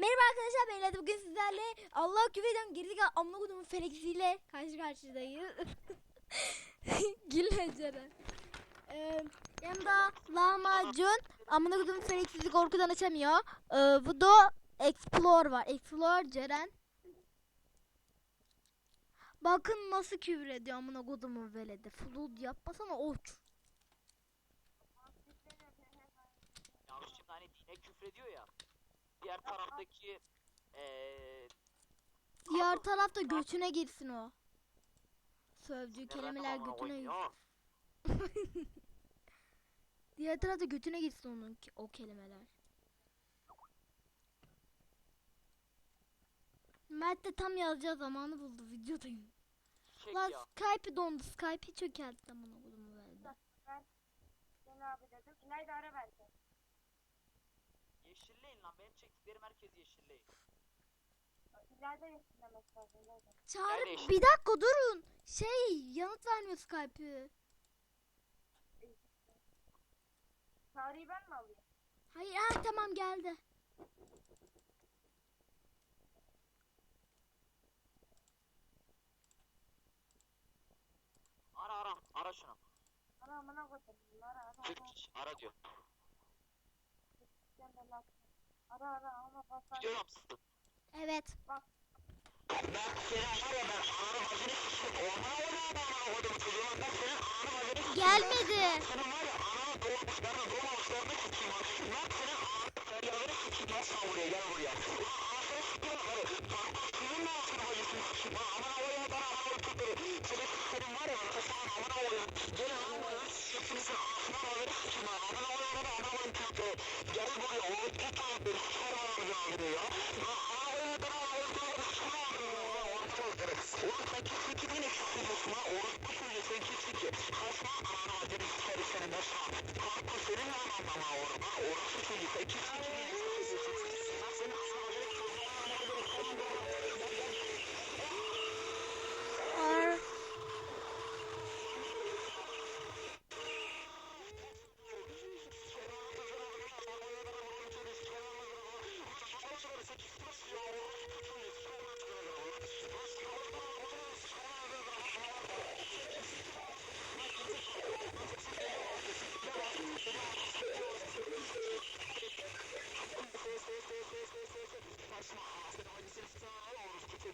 Merhaba arkadaşlar ben İlayda. bugün sizlerle Allah küfeden gerizekalı amına kodumun feleksiyle karşı karşıyayız. Gülme Ceren. Ee, yanımda lahmacun amına kodumun feleksizi korkudan açamıyor. Ee, bu da Explore var. Explore Ceren. Bakın nasıl küfür ediyor amına kodumun veledi. Flood yapmasana oç. yanlışlıkla hani dine küfrediyor ya. Diğer taraftaki eee Diğer tarafta götüne girsin o. Sövdüğü kelimeler götüne girsin. Diğer tarafta götüne girsin onun ki- o kelimeler. Mert de tam yazacağı zamanı buldu videodayım. Çek Lan ya. Skype'i dondu. Skype'i çökertti amına kodumu verdi. Seni abi dedim. İlayda ara verdi. Yeşilleyin lan benim çektiklerim herkes yeşilleyin. İlayda yesinlemek lazım. Çağrı Nerede bir dakika durun. Şey yanıt vermiyor Skype'ı. Tarihi ben mi alayım? Hayır ha, tamam geldi. Ara ara ara şunu. Ana amına koydum. Ara ara Çık ara. ara diyor. Sen de laf. Ara ara ama basar. Gidiyorum. Evet. Ben senin var ya ben ananı bacını sıçtım. Ona ona bana koydum çocuğuma ben senin ananı bacını sıçtım. Gelmedi. Senin var ya ananı ben de doğmamışlarını sıçayım.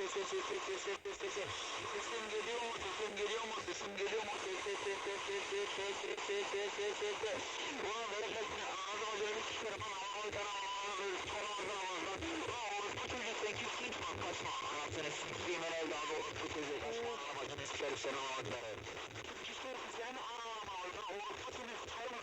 Sesim geliyor mu? Sesim geliyor mu? Sesim geliyor mu? Ses ses ses ses ses ses ses ses ses ses ses ses ses Ulan vereceksin ağzı acayip sikerim lan ağzı sana ağzı sikerim ağzına ağzına Ulan orospu çocuğu sen kimsin ki lan kaçma anasını sikeyim el ağzı orospu çocuğu kaçma anamacını sikerim senin ağzına Küsür senin anana ağzına orospu çocuğu sikerim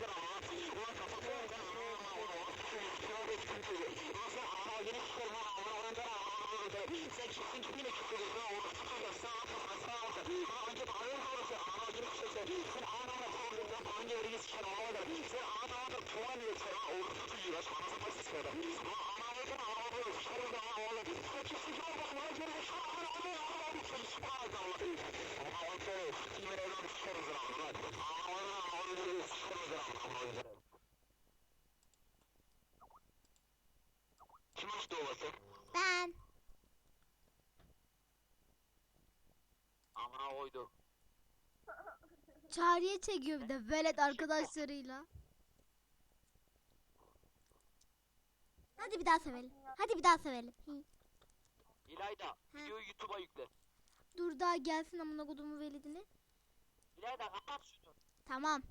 ben. Amına koydu. Çağrı'ya çekiyor bir de velet arkadaşlarıyla. Ha Hadi bir daha sevelim. Hadi bir daha sevelim. Hı. İlayda videoyu YouTube'a yükle. Dur daha gelsin amına kodumu velidini. İlayda kapat şunu. Tamam.